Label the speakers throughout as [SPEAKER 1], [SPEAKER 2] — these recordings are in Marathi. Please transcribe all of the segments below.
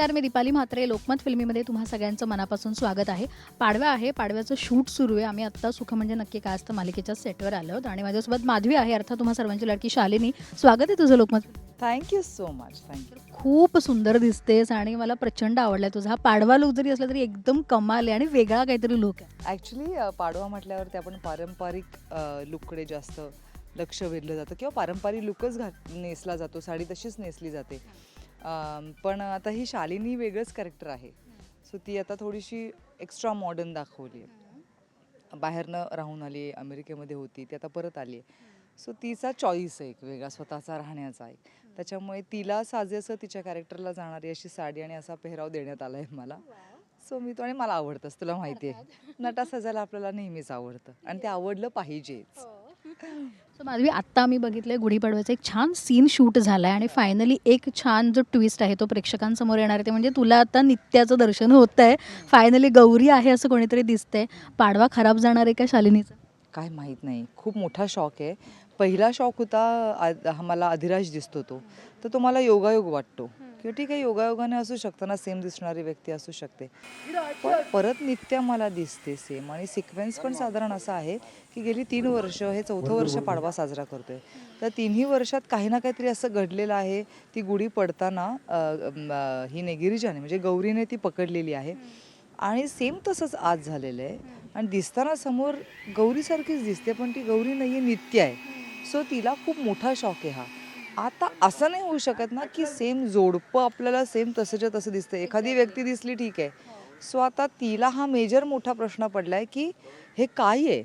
[SPEAKER 1] नमस्कार मी दीपाली म्हात्रे. लोकमत फिल्मीमध्ये तुम्हा सगळ्यांचं मनापासून स्वागत आहे. पाडवा आहे पाडव्याचं शूट सुरू आहे. आम्ही आत्ता सुख म्हणजे नक्की काय असतं मालिकेच्या सेटवर आलो आहोत आणि माझ्यासोबत माधवी आहे. अर्थात तुम्हा सर्वांची लडकी शालिनी. स्वागत आहे तुझं Lokmat.
[SPEAKER 2] Thank you so much thank you
[SPEAKER 1] खूप सुंदर दिसतेस आणि मला प्रचंड आवडलाय तुझा. हा पाडवा लुक जरी असला तरी एकदम कमाल आहे आणि वेगळा काहीतरी लुक आहे.
[SPEAKER 2] ॲक्च्युली पाडवा म्हटल्यावरती आपण पारंपरिक लुककडे जास्त लक्ष वेधलं जातं किंवा पारंपरिक लुकच घात नेसला जातो. साडी तशीच नेसली जाते. पण आता ही शालिनी वेगळंच कॅरेक्टर आहे. सो ती आता थोडीशी एक्स्ट्रा मॉडर्न दाखवली आहे बाहेरनं राहून आली अमेरिकेमध्ये होती ती आता परत आली आहे सो तिचा चॉईस आहे एक वेगळा स्वतःचा राहण्याचा आहे त्याच्यामुळे तिला साजेसं तिच्या कॅरेक्टरला जाणारी अशी साडी आणि असा पेहराव देण्यात आला आहे मला. सो मी तो आणि मला आवडतंच तुला माहिती आहे नटा सजायला आपल्याला नेहमीच आवडतं. आणि ते आवडलं पाहिजेच.
[SPEAKER 1] सो माधवी आत्ता आम्ही बघितलंय गुढीपाडव्याचा एक छान सीन शूट झालाय आणि फायनली एक छान जो ट्विस्ट आहे तो प्रेक्षकांसमोर येणार आहे. ते म्हणजे तुला आता नित्याचं दर्शन होत आहे फायनली गौरी आहे असं कोणीतरी दिसतंय. पाडवा खराब जाणार आहे का शालिनीचा?
[SPEAKER 2] काय माहीत नाही. खूप मोठा शॉक आहे. पहिला शॉक होता आ- मला अधिराज दिसतो तो. तर तो मला योगायोग वाटतो. किंवा ठीक आहे योगायोगाने असू शकतं ना सेम दिसणारी व्यक्ती असू शकते. पण परत नित्या मला दिसते सेम आणि सिक्वेन्स पण साधारण असा आहे की गेली तीन वर्ष हे चौथं वर्ष पाडवा साजरा करतोय. तर तिन्ही वर्षात काही ना काहीतरी असं घडलेलं आहे. ती गुढी पडताना ही नेगिरीजाने म्हणजे गौरीने ती पकडलेली आहे. आणि सेम तसंच आज झालेलं आहे. आणि दिसताना समोर गौरीसारखीच दिसते पण ती गौरी नाही आहे नित्य आहे. सो तिला खूप मोठा शॉक आहे हा. आता असं नाही होऊ शकत ना की सेम जोडपं आपल्याला सेम तसंच्या तसं दिसतं एखादी व्यक्ती दिसली ठीक आहे. सो आता तिला हा मेजर मोठा प्रश्न पडलाय की हे काय आहे?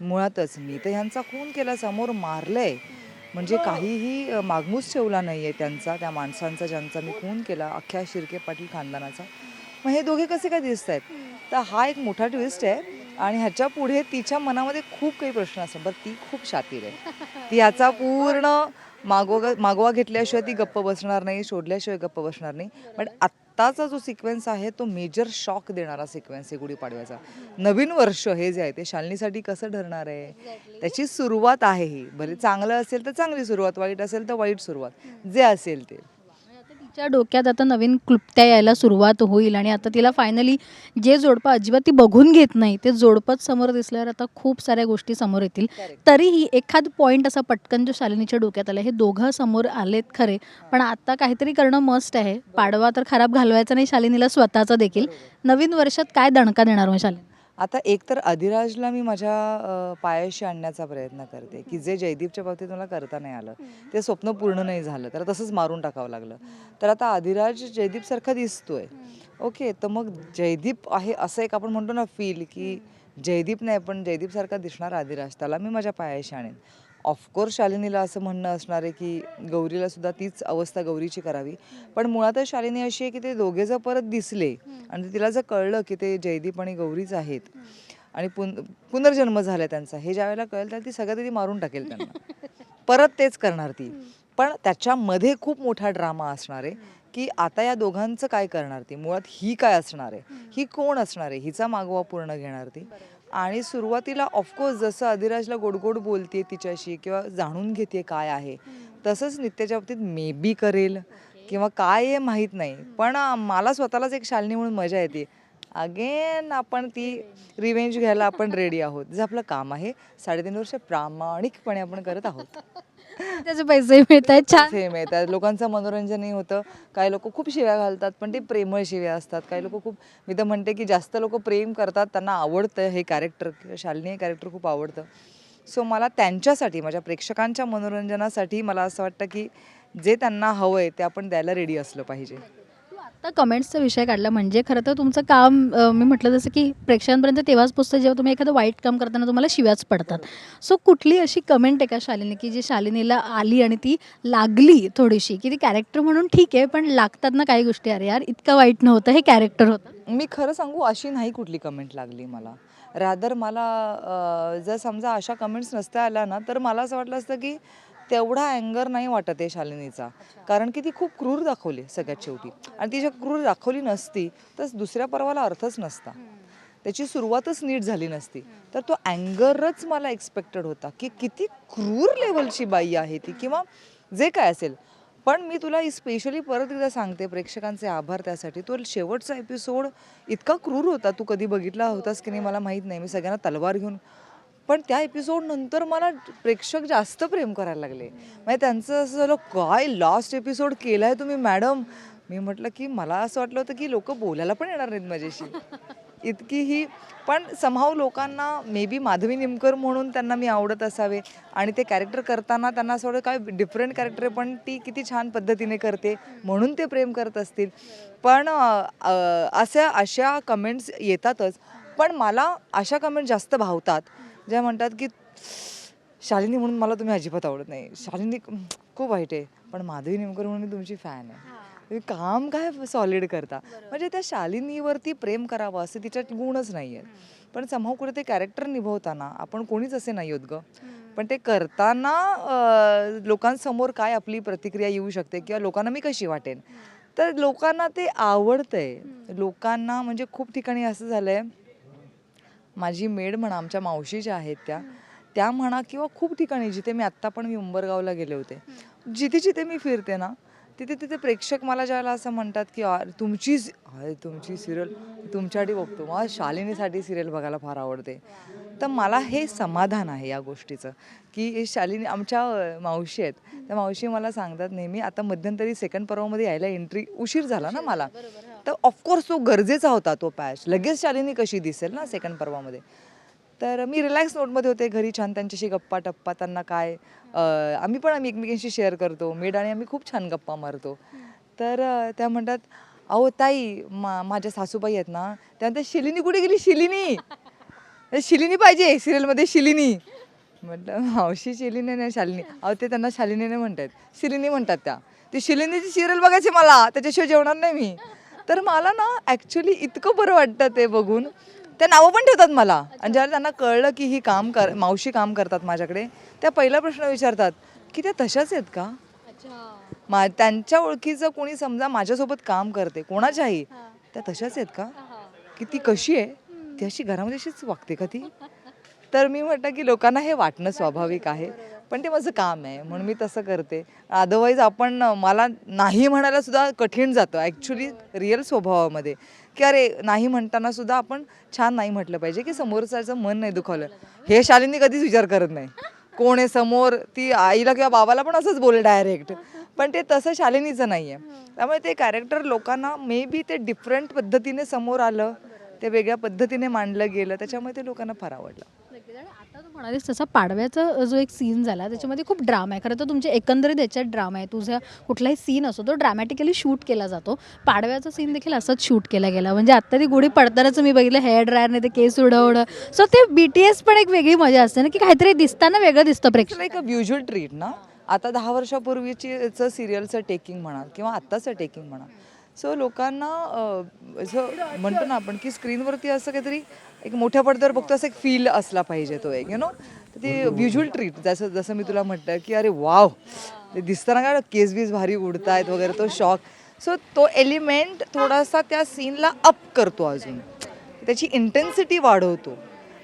[SPEAKER 2] मुळातच मी तर ह्यांचा खून केला समोर मारलंय. म्हणजे काहीही मागमूस ठेवला नाही आहे त्यांचा त्या माणसांचा ज्यांचा मी खून केला अख्ख्या शिर्के पाटील खानदानाचा. मग हे दोघे कसे काय दिसत आहेत तर हा एक मोठा ट्विस्ट आहे आणि ह्याच्या पुढे तिच्या मनामध्ये खूप काही प्रश्न असतात. बरं ती खूप शातीर आहे. ती ह्याचा पूर्ण मागोवा मागोवा घेतल्याशिवाय ती गप्प बसणार नाही शोधल्याशिवाय गप्प बसणार नाही. पण आत्ताचा जो सिक्वेन्स आहे तो मेजर शॉक देणारा सिक्वेन्स आहे गुढीपाडव्याचा. नवीन वर्ष हे जे आहे ते शालिनीसाठी कसं ठरणार आहे? त्याची सुरुवात आहे ही. भले चांगलं असेल तर चांगली सुरुवात वाईट असेल तर वाईट सुरुवात. जे असेल ते.
[SPEAKER 1] तिच्या डोक्यात आता नवीन क्लुप्त्या यायला सुरुवात होईल आणि आता तिला फायनली जे जोडपं अजिबात ती बघून घेत नाही ते जोडपंच समोर दिसल्यावर आता खूप साऱ्या गोष्टी समोर येतील. तरीही एखाद पॉईंट असा पटकन जो शालिनीच्या डोक्यात आला हे दोघं समोर आलेत खरे पण आता काहीतरी करणं मस्ट आहे. पाडवा तर खराब घालवायचा नाही शालिनीला स्वतःचा देखील. नवीन वर्षात काय दणका देणार मग शालिनी?
[SPEAKER 2] आता एक तर अधिराजला मी माझ्या पायाशी आणण्याचा प्रयत्न करते की जे जयदीपच्या बाबतीत मला करता नाही आलं ते स्वप्न पूर्ण नाही झालं तर तसंच मारून टाकावं लागलं. तर आता अधिराज जयदीपसारखा दिसतोय. ओके तर मग जयदीप आहे असं एक आपण म्हणतो ना फील की जयदीप नाही पण जयदीपसारखा दिसणार अधिराज त्याला मी माझ्या पायाशी आणेन. ऑफकोर्स शालिनीला असं म्हणणं असणार आहे की गौरीला सुद्धा तीच अवस्था गौरीची करावी. पण मुळातच शालिनी अशी आहे की ते दोघे जर परत दिसले आणि तिला जर कळलं की ते जयदीप आणि गौरीच आहेत आणि पुन पुनर्जन्म झाला त्यांचा हे ज्या वेळेला कळेल तर ती सगळं ती मारून टाकेल त्यांना. परत तेच करणार ती. पण त्याच्यामध्ये खूप मोठा ड्रामा असणार आहे की आता या दोघांचं काय करणार ती? मुळात ही काय असणार आहे? ही कोण असणार आहे? हिचा मागोवा पूर्ण घेणार ती? आणि सुरुवातीला ऑफकोर्स जसं अधिराजला गोडगोड बोलते तिच्याशी किंवा जाणून घेते काय आहे तसंच नित्याच्या बाबतीत मे बी करेल किंवा काय आहे माहीत नाही. पण मला स्वतःलाच एक शालिनी म्हणून मजा येते. अगेन आपण ती रिवेंज घ्यायला आपण रेडी आहोत. जे आपलं काम आहे साडेतीन वर्ष प्रामाणिकपणे आपण करत आहोत.
[SPEAKER 1] त्याचे पैसे मिळत आहेत छान.
[SPEAKER 2] सेम आहे लोकांचं मनोरंजनही होतं. काही लोक खूप शिव्या घालतात पण ते प्रेमळ शिव्या असतात. काही लोक खूप मी तर म्हणते की जास्त लोक प्रेम करतात त्यांना आवडतं हे कॅरेक्टर शालिनी हे कॅरेक्टर खूप आवडतं. सो मला त्यांच्यासाठी माझ्या प्रेक्षकांच्या मनोरंजनासाठी मला असं वाटतं की जे त्यांना हवं आहे ते आपण द्यायला रेडी असलं पाहिजे.
[SPEAKER 1] तर कमेंट्सचा विषय काढला म्हणजे खरं तर तुमचं काम मी म्हटलं जसं की प्रेक्षकांपर्यंत तेव्हाच पोचतं जेव्हा तुम्ही एखादं वाईट काम करताना तुम्हाला शिव्याच पडतात. सो कुठली अशी कमेंट आहे का शालिनी की जी शालिनीला आली आणि ती लागली थोडीशी की ती कॅरेक्टर म्हणून ठीक आहे पण लागतात ना काही गोष्टी अरे यार इतकं वाईट नव्हतं हे कॅरेक्टर होतं.
[SPEAKER 2] मी खरं सांगू अशी नाही कुठली कमेंट लागली मला. रादर मला अं, जर समजा अशा कमेंट्स नसत्या आल्या ना तर मला असं वाटलं असतं की तेवढा अँगर नाही वाटत आहे शालिनीचा. कारण की ती खूप क्रूर दाखवली सगळ्यात शेवटी. आणि ती जर क्रूर दाखवली नसती तर दुसऱ्या पर्वाला अर्थच नसता. त्याची सुरुवातच नीट झाली नसती. तर तो अँगरच मला एक्सपेक्टेड होता की किती क्रूर लेवलची बाई आहे ती किंवा जे काय असेल. पण मी तुला स्पेशली परत एकदा सांगते प्रेक्षकांचे आभार त्यासाठी. तो शेवटचा एपिसोड इतका क्रूर होता. तू कधी बघितला होतास की नाही मला माहीत नाही. मी सगळ्यांना तलवार घेऊन पण त्या एपिसोडनंतर मला प्रेक्षक जास्त प्रेम करायला लागले. म्हणजे त्यांचं असं झालं काय लास्ट एपिसोड केलाय तुम्ही मॅडम मी म्हटलं की मला असं वाटलं होतं की लोक बोलायला पण येणार नाहीत माझ्याशी. इतकी ही पण समहाव लोकांना मे बी माधवी निमकर म्हणून त्यांना मी आवडत असावे. आणि ते कॅरेक्टर करताना त्यांना असं वाटतं काय डिफरंट कॅरेक्टर आहे पण ती किती छान पद्धतीने करते. म्हणून ते प्रेम करत असतील. पण अशा अशा कमेंट्स येतातच. पण मला अशा कमेंट जास्त भावतात. ज्या म्हणतात की शालिनी म्हणून मला तुम्ही अजिबात आवडत नाही. शालिनी खूप वाईट आहे पण माधवी निमकर म्हणून मी तुमची फॅन आहे. तुम्ही काम काय सॉलिड करता? म्हणजे त्या शालिनीवरती प्रेम करावं असे तिच्यात गुणच नाही आहेत पण समहाव कुठे ते कॅरेक्टर निभवताना आपण कोणीच असे नाही आहोत ग. पण ते करताना लोकांसमोर काय आपली प्रतिक्रिया येऊ शकते किंवा लोकांना मी कशी वाटेन? तर लोकांना ते आवडतंय. लोकांना म्हणजे खूप ठिकाणी असं झालंय माझी मेड म्हणा आमच्या मावशी ज्या आहेत त्या त्या म्हणा किंवा खूप ठिकाणी जिथे मी आत्ता पण मी उंबरगावला गेले होते जिथे जिथे मी फिरते ना तिथे तिथे प्रेक्षक मला ज्याला असं म्हणतात की "अरे, तुमची अरे, तुमची सिरियल तुमच्यासाठी बघतो मला शालिनीसाठी सिरियल बघायला फार आवडते. तर मला हे समाधान आहे या गोष्टीचं की हे शालिनी आमच्या मावशी आहेत त्या मावशी मला सांगतात नेहमी आता मध्यंतरी सेकंड पर्वामध्ये यायला एंट्री उशीर झाला ना मला. तर ऑफकोर्स तो गरजेचा होता तो पॅच लगेच शालिनी कशी दिसेल ना सेकंड पर्वामध्ये? तर मी रिलॅक्स नोटमध्ये होते घरी छान त्यांच्याशी गप्पा टप्पा त्यांना काय आम्ही पण आम्ही एकमेकांशी शेअर करतो. मेड आणि आम्ही खूप छान गप्पा मारतो. तर त्या म्हणतात अहो ताई मा माझ्या सासूबाई आहेत ना त्यानंतर शिलिनी कुठे गेली? शिलिनी! शिलिनी पाहिजे सिरियलमध्ये शिलिनी. म्हटलं मावशी शिलिनी नाही शालिनी. अहो ते त्यांना शालिनी नाही म्हणतात शिलिनी म्हणतात त्या. ती शिलिनीची सिरियल बघायची मला त्याच्याशिवाय जेवणार नाही मी. तर मला ना ॲक्च्युली इतकं बरं वाटतं ते बघून. त्या नावं पण ठेवतात मला. आणि ज्यावेळेला त्यांना कळलं की ही काम कर मावशी काम करतात माझ्याकडे त्या पहिला प्रश्न विचारतात की त्या तशाच आहेत का? मा त्यांच्या ओळखीचं कोणी समजा माझ्यासोबत काम करते कोणाच्याही त्या तशाच आहेत का? की ती कशी आहे? ती अशी घरामध्ये अशीच वागते का ती? तर मी म्हटलं की लोकांना हे वाटणं स्वाभाविक आहे. पण ते माझं काम आहे म्हणून मी तसं करते. अदरवाईज आपण मला नाही म्हणायला सुद्धा कठीण जातं ॲक्च्युली रिअल स्वभावामध्ये. की अरे नाही म्हणताना सुद्धा आपण छान नाही म्हटलं पाहिजे की समोरच्याचं मन नाही दुखावलं. हे शालिनी कधीच विचार करत नाही. कोण आहे समोर ती आईला किंवा बाबाला पण असंच बोल डायरेक्ट पण ते तसं शालिनीचं नाही आहे त्यामुळे ते कॅरेक्टर लोकांना मे बी ते डिफरंट पद्धतीने समोर आलं ते वेगळ्या पद्धतीने मांडलं गेलं त्याच्यामुळे ते लोकांना फार आवडलं
[SPEAKER 1] नक्कीच. आणि आता तू म्हणालीस तसा पाडव्याचा जो एक सीन झाला त्याच्यामध्ये खूप ड्रामा आहे. खरं तर तुमचे एकंदरीत याच्यात ड्रामा आहे. तुझा कुठलाही सीन असो तो ड्रॅमॅटिकली शूट केला जातो. पाडव्याचा सीन देखील असंच शूट केला गेला. म्हणजे आत्ता ती गुढी पडतानाच मी बघितलं हेअर ड्रायरने ते केस उडवणं. सो ते बी टी एस पण एक वेगळी मजा असते ना की काहीतरी दिसताना वेगळं दिसतं प्रेक्षक.
[SPEAKER 2] अ व्ह्युज्युअल ट्रीट ना? आता दहा वर्षापूर्वीची सिरियलचं टेकिंग म्हणा किंवा आत्ताचं टेकिंग म्हणा सो लोकांना असं म्हणतो ना आपण की स्क्रीनवरती असं काहीतरी एक मोठ्या पडद्यावर बघतो असं एक फील असला पाहिजे तो एक यु नो ते व्हिज्युअल ट्रीट जसं जसं मी तुला म्हटलं की अरे वाव! ते दिसताना काय केस बीस भारी उडतायत वगैरे तो शॉक सो तो एलिमेंट थोडासा त्या सीनला अप करतो अजून. त्याची इंटेन्सिटी वाढवतो.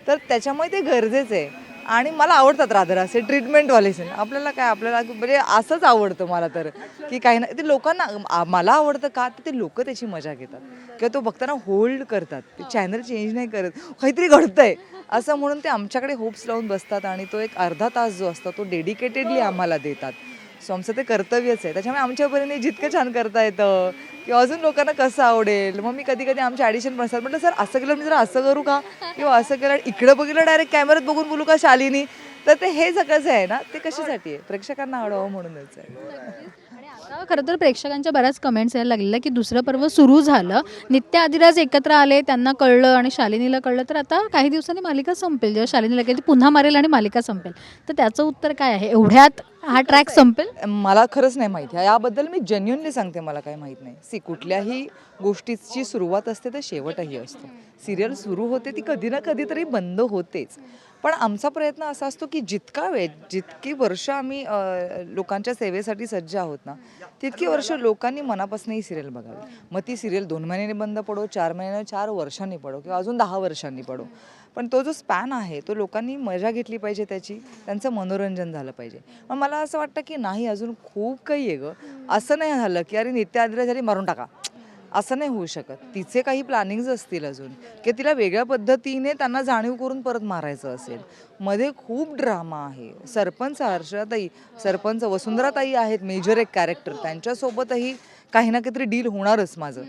[SPEAKER 2] तर त्याच्यामुळे ते गरजेचं आहे. आणि मला आवडतात रादर असे ट्रीटमेंटवाले सीन आपल्याला काय आपल्याला म्हणजे असंच आवडतं मला तर. की काही ना ते लोकांना मला आवडतं का तर ते लोक त्याची मजा घेतात. किंवा तो बघताना होल्ड करतात. ते चॅनल चेंज नाही करत. काहीतरी घडतंय. असं म्हणून ते आमच्याकडे होप्स लावून बसतात आणि तो एक अर्धा तास जो असतो तो डेडिकेटेडली आम्हाला देतात. सो आमचं ते कर्तव्यच आहे. त्याच्यामुळे आमच्यापर्यंत जितकं छान करता येतं किंवा अजून लोकांना कसं आवडेल? मग मी कधी कधी आमच्या ॲडिशन पण असतात. म्हटलं सर असं केलं म्हणजे मी जर असं करू का? किंवा असं केलं इकडं बघितलं डायरेक्ट कॅमेऱ्यात बघून बोलू का शालिनी? तर ते हे सगळं जे आहे ना ते कशासाठी आहे? प्रेक्षकांना आवडावं म्हणूनच आहे.
[SPEAKER 1] आता खरं तर प्रेक्षकांच्या बऱ्याच कमेंट्स यायला लागलेल्या की दुसरं पर्व सुरू झालं. नित्य आदिराज एकत्र आले त्यांना कळलं आणि शालिनीला कळलं. तर आता काही दिवसांनी मालिका संपेल. जेव्हा शालिनीला कळेल ती पुन्हा मारेल आणि मालिका संपेल. तर त्याचं उत्तर काय आहे? एवढ्यात हा ट्रॅक संपेल?
[SPEAKER 2] मला खरंच नाही माहिती. याबद्दल मी जेन्युनली सांगते मला काही माहीत नाही. सी कुठल्याही गोष्टीची सुरुवात असते तर शेवटही असतो. सिरियल सुरू होते ती कधी ना कधीतरी बंद होतेच. पण आमचा प्रयत्न असा असतो की जितका वेळ जितकी वर्ष आम्ही लोकांच्या सेवेसाठी सज्ज आहोत ना तितकी वर्ष लोकांनी मनापासून ही सिरियल बघावी. मग ती सिरियल दोन महिन्यांनी बंद पडो चार महिन्याने चार वर्षांनी पडो किंवा अजून दहा वर्षांनी पडो. पण तो जो स्पॅन आहे तो लोकांनी मजा घेतली पाहिजे त्याची त्यांचं मनोरंजन झालं पाहिजे. मग मला असं वाटतं की नाही अजून खूप काही आहे गं. असं नाही झालं की अरे नित्य आदिरा जरी मारून टाका. असं नाही होऊ शकत. तिचे काही प्लॅनिंग्ज असतील अजून की तिला वेगळ्या पद्धतीने त्यांना जाणीव करून परत मारायचं असेल. मध्ये खूप ड्रामा आहे. सरपंच हर्षताई सरपंच वसुंधराताई आहेत मेजर एक कॅरेक्टर त्यांच्यासोबतही काही ना काहीतरी डील होणारच माझं.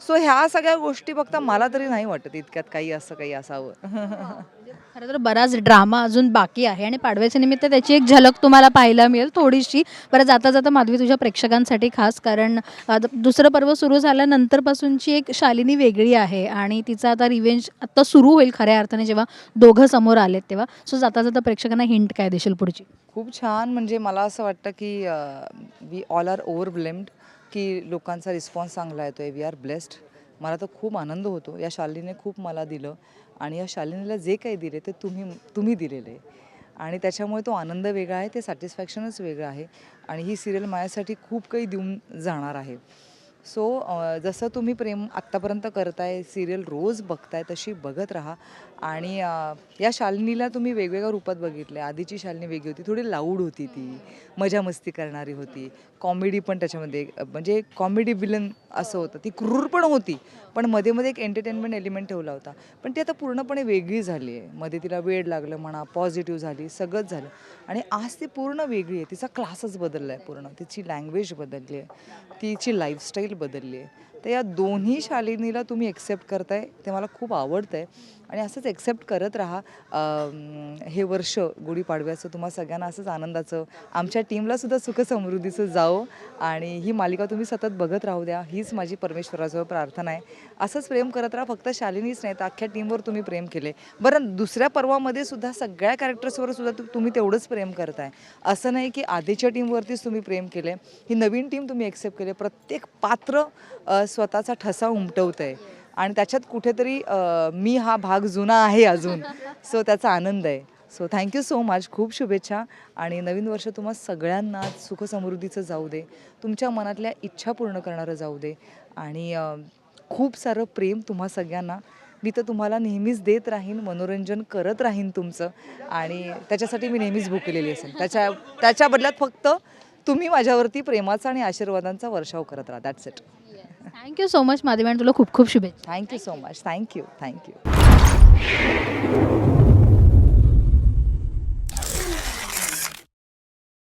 [SPEAKER 2] सो ह्या सगळ्या गोष्टी बघता मला तरी नाही वाटत इतक्यात काही असं काही असावं.
[SPEAKER 1] खरं तर बराच ड्रामा अजून बाकी आहे आणि पाडव्याच्या निमित्त त्याची एक झलक तुम्हाला पाहायला मिळेल थोडीशी. बरं जाता जाता माधवी तुझ्या प्रेक्षकांसाठी खास कारण दुसरं पर्व सुरू झाल्यानंतरपासूनची एक शालिनी वेगळी आहे आणि तिचा आता रिव्हेंज आता सुरू होईल खऱ्या अर्थाने जेव्हा दोघं समोर आलेत तेव्हा. सो जाता जाता प्रेक्षकांना हिंट काय देशील पुढची?
[SPEAKER 2] खूप छान. म्हणजे मला असं वाटतं की we all are over blamed की लोकांचा रिस्पॉन्स चांगला येतो आहे वी आर ब्लेस्ड मला तर खूप आनंद होतो. या शालिनीने खूप मला दिलं आणि या शालिनीला जे काही दिले ते तुम्ही तुम्ही दिलेले. आणि त्याच्यामुळे तो आनंद वेगळा आहे ते सॅटिस्फॅक्शनच वेगळं आहे. आणि ही सिरियल माझ्यासाठी खूप काही देऊन जाणार आहे. सो जसं तुम्ही प्रेम आत्तापर्यंत करताय सिरियल रोज बघताय तशी बघत राहा. आणि या शालिनीला तुम्ही वेगवेगळ्या रूपात बघितले आधीची शालिनी वेगळी होती थोडी लाऊड होती ती मजा मस्ती करणारी होती. कॉमेडी पण त्याच्यामध्ये म्हणजे कॉमेडी विलन असं होतं. ती क्रूर पण होती पण मध्ये मध्ये एक एंटरटेनमेंट एलिमेंट ठेवला होता. पण ती आता पूर्णपणे वेगळी झाली आहे. मध्ये तिला वेळ लागलं म्हणा पॉझिटिव्ह झाली सगळंच झालं. आणि आज ती पूर्ण वेगळी आहे. तिचा क्लासच बदलला आहे पूर्ण. तिची लँग्वेज बदलली आहे. तिची लाईफस्टाईल बदलली आहे. तर या दोन्ही शालिनीला तुम्ही एक्सेप्ट करताय ते मला खूप आवडतं आहे आणि असंच एक्सेप्ट करत राहा. हे वर्ष गुढीपाडव्याचं तुम्हा सगळ्यांना असंच आनंदाचं आमच्या टीमला सुद्धा सुखसमृद्धीचं जाओ आणि ही मालिका तुम्ही सतत बघत राहू द्या. हीच माझी परमेश्वराजवळ प्रार्थना आहे. असंच प्रेम करत राहा. फक्त शालिनीच नाही तर अख्ख्या टीमवर तुम्ही प्रेम केले. बरं दुसऱ्या पर्वामध्ये सुद्धा सगळ्या कॅरेक्टर्सवर सुद्धा तुम्ही तेवढंच प्रेम करताय. असं नाही की आधीच्या टीमवरतीच तुम्ही प्रेम केले. ही नवीन टीम तुम्ही एक्सेप्ट केले. प्रत्येक पात्र स्वतःचा ठसा उमटवत आहे आणि त्याच्यात कुठेतरी मी हा भाग जुना आहे अजून. सो त्याचा आनंद आहे. So thank you so much. खूप शुभेच्छा. आणि नवीन वर्ष तुम्हा सगळ्यांना सुखसमृद्धीचं जाऊ दे. तुमच्या मनातल्या इच्छा पूर्ण करणारं जाऊ दे. आणि खूप सारं प्रेम तुम्हा सगळ्यांना. मी तर तुम्हाला नेहमीच देत राहीन मनोरंजन करत राहीन तुमचं. आणि त्याच्यासाठी मी नेहमीच भुकलेली असेल. त्याच्या त्याच्या बदल्यात फक्त तुम्ही माझ्यावरती प्रेमाचा आणि आशीर्वादांचा वर्षाव करत राहा. That's it
[SPEAKER 1] thank you so much Madhavi आणि तुला खूप खूप शुभेच्छा.
[SPEAKER 2] Thank you so much thank you thank you